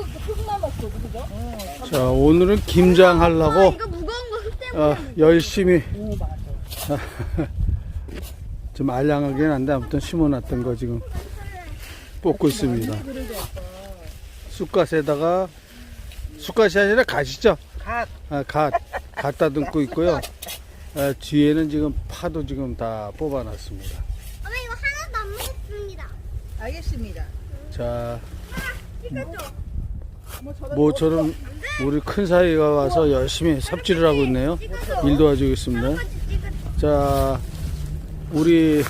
없어, 그죠? 자, 오늘은 김장 하려고 때문에 어, 열심히. 좀 알량하긴 한데 아무튼 심어놨던 거 지금 뽑고 있습니다. 쑥갓에다가 쑥갓이 아니라 갓이죠? 갓. 아, 갓. 갖다 담고 있고요. 아, 뒤에는 지금 파도 지금 다 뽑아놨습니다. 엄마 이거 하나도 안 먹었습니다. 알겠습니다. 자, 뭐 저도 모처럼 우리 큰 사이가 와서 열심히 삽질을 하고 있네요. 일 도와주고 있습니다. 자, 우리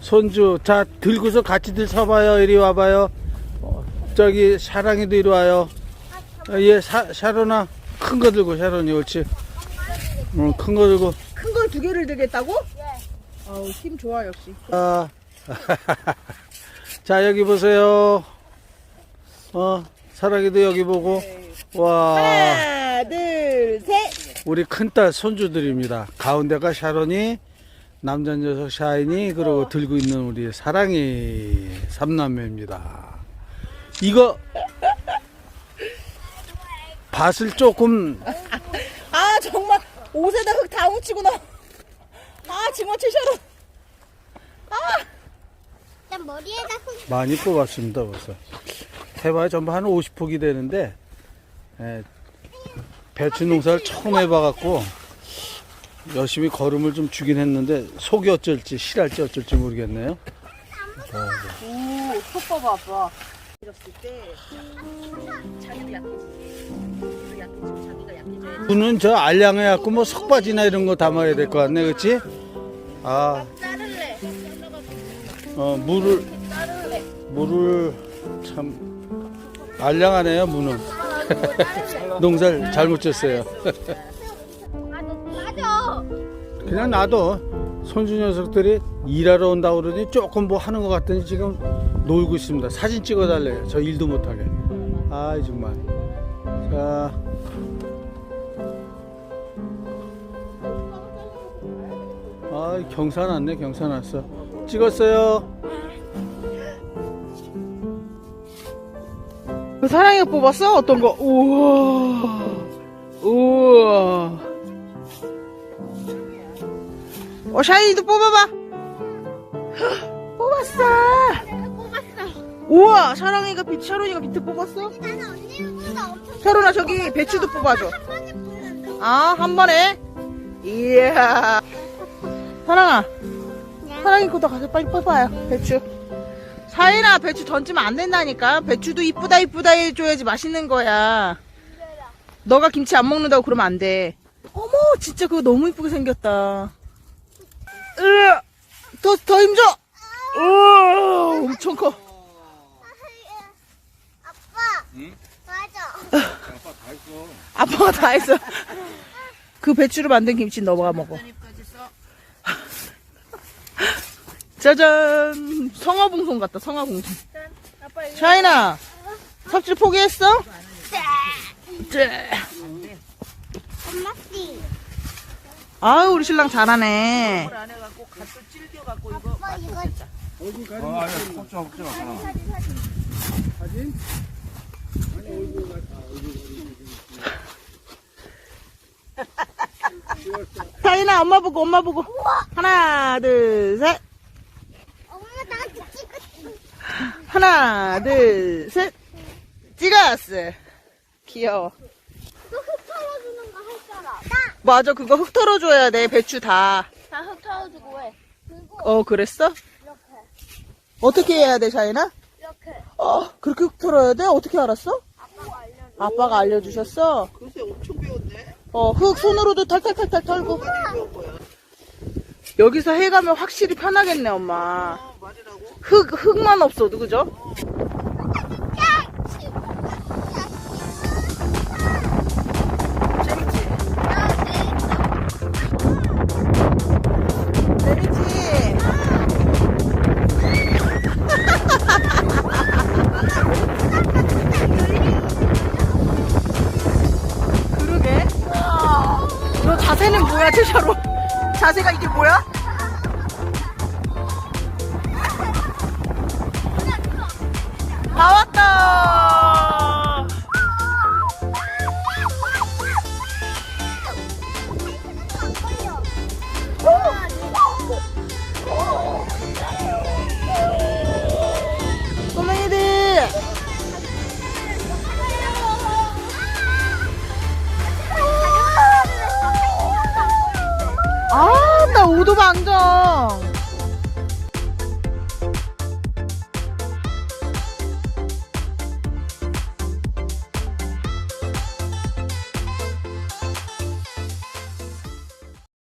손주, 자, 들고서 같이들 서봐요. 이리 와봐요. 어, 저기, 사랑이도 이리 와요. 아, 얘, 사, 샤론아, 큰 거 들고, 샤론이, 옳지. 어, 큰거 들고. 큰 걸 두 개를 들겠다고? 예. 아우, 힘 좋아, 역시. 아, 자, 여기 보세요. 어, 사랑이도 여기 보고. 와, 하나, 둘, 셋. 우리 큰딸 손주들입니다. 가운데가 샤론이, 남자 녀석 샤인이, 그리고 들고 있는 우리 사랑이 삼남매입니다. 이거, 밭을 조금, 아, 정말. 옷에다 흙 다 묻히고 나. 아, 정말 최셔로. 난 머리에다 흙 많이 뽑았습니다, 벌써. 해봐야 전부 한 50폭이 되는데, 예, 배추 농사를 처음 해봐갖고, 열심히 걸음을 좀 주긴 했는데, 속이 어쩔지, 실할지 어쩔지 모르겠네요. 오, 속 봐봐, 아빠. 이랬을 때, 자기도 약해지지. 자기도 약해지고, 자기가 약해져야지. 무는 저 알량해갖고 뭐 석바지나 이런 거 담아야 될 것 같네, 그치? 아, 자를래. 어, 물을, 물을 참, 알량하네요, 무는. 농사를 잘못. 맞아. 그냥 놔둬. 손주 녀석들이 일하러 온다고 그러니 조금 뭐 하는 것 같더니 지금 놀고 있습니다. 사진 찍어달래요. 저 일도 못하게. 아이, 정말. 자. 아, 경사 났네, 경사 났어. 찍었어요. 그 사랑이가 뽑았어? 어떤 거? 우와. 우와. 어, 샤이니도 뽑아봐. 헉, 뽑았어. 우와, 사랑이가 비트, 샤론이가 비트 뽑았어? 나는 언니보다 샤론아, 저기 배추도 뽑아줘. 아, 한 번에? 이야. 사랑아, 사랑이 거도 가서 빨리 뽑아요, 배추. 사인아, 배추 던지면 안 된다니까. 배추도 이쁘다, 이쁘다 해줘야지 맛있는 거야. 너가 김치 안 먹는다고 그러면 안 돼. 어머, 진짜 그거 너무 이쁘게 생겼다. 으, 더, 더 힘줘! 으, 엄청 커. 아빠. 맞아. 아빠가 다 했어. 그 배추로 만든 김치 너가 먹어. 짜잔! 성화봉송 같다, 성화봉송. 샤이나, 삽질 포기했어? 네. 엄마 씨. 아유, 우리 신랑 잘하네. 샤이나, 엄마 보고, 엄마 보고. 하나, 둘, 셋. 하나, 둘, 셋. 찍었어. 귀여워. 너흙 털어주는 거 할 사람. 나. 맞아, 그거 흙 털어줘야 돼, 배추 다. 나 흙 털어주고 해. 그리고 어, 그랬어? 이렇게. 어떻게 해야 돼, 샤이나? 이렇게. 어, 그렇게 흙 털어야 돼? 어떻게 알았어? 아빠가 알려줘. 아빠가 알려주셨어? 글쎄, 엄청 배웠네. 어, 흙 손으로도 탈탈탈탈 털고. 여기서 해 가면 확실히 편하겠네, 엄마. 흙, 흙만? 그러게. 너 자세는 뭐야, 최샤로? 자세가 이게 뭐야? 도방정